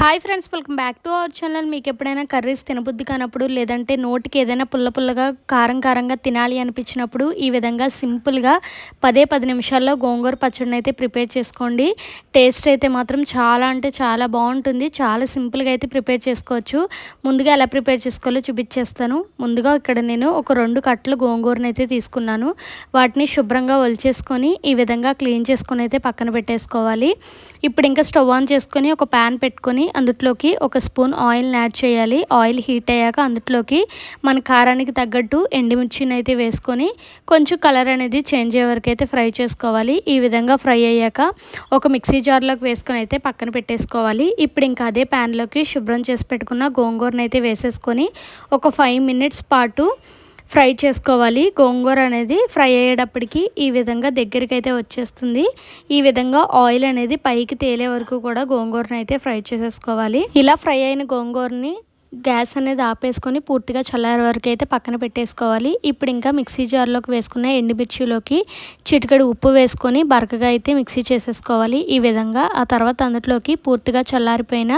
Hi friends welcome back to our channel మీకు ఎప్పుడైనా curries తినబుద్ధి కానప్పుడు లేదంటే నోటికి ఏదైనా పుల్ల పుల్లగా కారం కారంగా తినాలి అనిపించినప్పుడు ఈ విధంగా సింపుల్గా పదే పది నిమిషాల్లో గోంగూర పచ్చడిని అయితే ప్రిపేర్ చేసుకోండి. టేస్ట్ అయితే మాత్రం చాలా అంటే చాలా బాగుంటుంది. చాలా సింపుల్గా అయితే ప్రిపేర్ చేసుకోవచ్చు. ముందుగా ఎలా ప్రిపేర్ చేసుకోవాలో చూపించేస్తాను. ముందుగా ఇక్కడ నేను ఒక రెండు కట్టలు గోంగూరని అయితే తీసుకున్నాను. వాటిని శుభ్రంగా ఒలిచేసుకొని ఈ విధంగా క్లీన్ చేసుకొని అయితే పక్కన పెట్టేసుకోవాలి. ఇప్పుడు ఇంకా స్టవ్ ఆన్ చేసుకొని ఒక ప్యాన్ పెట్టుకొని అందులోకి ఒక స్పూన్ ఆయిల్ని యాడ్ చేయాలి. ఆయిల్ హీట్ అయ్యాక అందులోకి మన కారానికి తగ్గట్టు ఎండిమిర్చిని అయితే వేసుకొని కొంచెం కలర్ అనేది చేంజ్ అయ్యే వరకు అయితే ఫ్రై చేసుకోవాలి. ఈ విధంగా ఫ్రై అయ్యాక ఒక మిక్సీ జార్లోకి వేసుకొని అయితే పక్కన పెట్టేసుకోవాలి. ఇప్పుడు ఇంకా అదే ప్యాన్లోకి శుభ్రం చేసి పెట్టుకున్న గోంగూరను అయితే వేసేసుకొని ఒక ఫైవ్ మినిట్స్ పాటు ఫ్రై చేసుకోవాలి. గోంగూర అనేది ఫ్రై అయ్యేటప్పటికి ఈ విధంగా దగ్గరికి అయితే వచ్చేస్తుంది. ఈ విధంగా ఆయిల్ అనేది పైకి తేలే వరకు కూడా గోంగూరని అయితే ఫ్రై చేసేసుకోవాలి. ఇలా ఫ్రై అయిన గోంగూరని గ్యాస్ అనేది ఆపేసుకొని పూర్తిగా చల్లారే వరకు అయితే పక్కన పెట్టేసుకోవాలి. ఇప్పుడు ఇంకా మిక్సీ జార్లోకి వేసుకున్న ఎండుమిర్చిలోకి చిటికడి ఉప్పు వేసుకొని బరకగా అయితే మిక్సీ చేసేసుకోవాలి. ఈ విధంగా ఆ తర్వాత అందులోకి పూర్తిగా చల్లారిపోయిన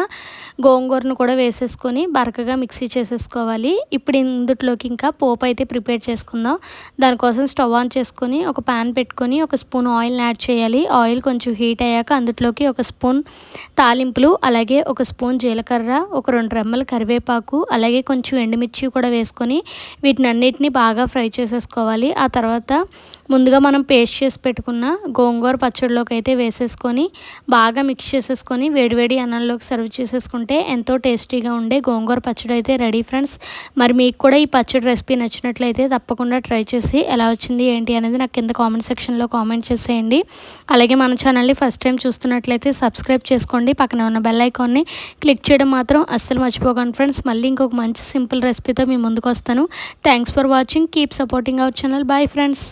గోంగూరను కూడా వేసేసుకొని బరకగా మిక్సీ చేసేసుకోవాలి. ఇప్పుడు ఇందులోకి ఇంకా పోపు అయితే ప్రిపేర్ చేసుకుందాం. దానికోసం స్టవ్ ఆన్ చేసుకొని ఒక ప్యాన్ పెట్టుకొని ఒక స్పూన్ ఆయిల్ని యాడ్ చేయాలి. ఆయిల్ కొంచెం హీట్ అయ్యాక అందులోకి ఒక స్పూన్ తాలింపులు అలాగే ఒక స్పూన్ జీలకర్ర ఒక రెండు రెమ్మలు కరివేపాకు అలాగే కొంచెం ఎండుమిర్చి కూడా వేసుకొని వీటిని అన్నిటిని బాగా ఫ్రై చేసేసుకోవాలి. ఆ తర్వాత ముందుగా మనం పేస్ట్ చేసి పెట్టుకున్న గోంగూర పచ్చడిలోకి అయితే వేసేసుకొని బాగా మిక్స్ చేసేసుకొని వేడివేడి అన్నంలోకి సర్వ్ చేసేసుకుంటే ఎంతో టేస్టీగా ఉండే గోంగూర పచ్చడి అయితే రెడీ ఫ్రెండ్స్ మరి మీకు కూడా ఈ పచ్చడి రెసిపీ నచ్చినట్లయితే తప్పకుండా ట్రై చేసి ఎలా వచ్చింది ఏంటి అనేది నాకు కింద కామెంట్ సెక్షన్లో కామెంట్ చేసేయండి. అలాగే మన ఛానల్ని ఫస్ట్ టైం చూస్తున్నట్లయితే సబ్స్క్రైబ్ చేసుకోండి. పక్కన ఉన్న బెల్ ఐకాన్ని క్లిక్ చేయడం మాత్రం అస్సలు మర్చిపోకండి ఫ్రెండ్స్ మళ్ళీ ఇంకొక మంచి సింపుల్ రెసిపీతో మీ ముందుకు వస్తాను. Thanks for watching keep supporting our channel bye friends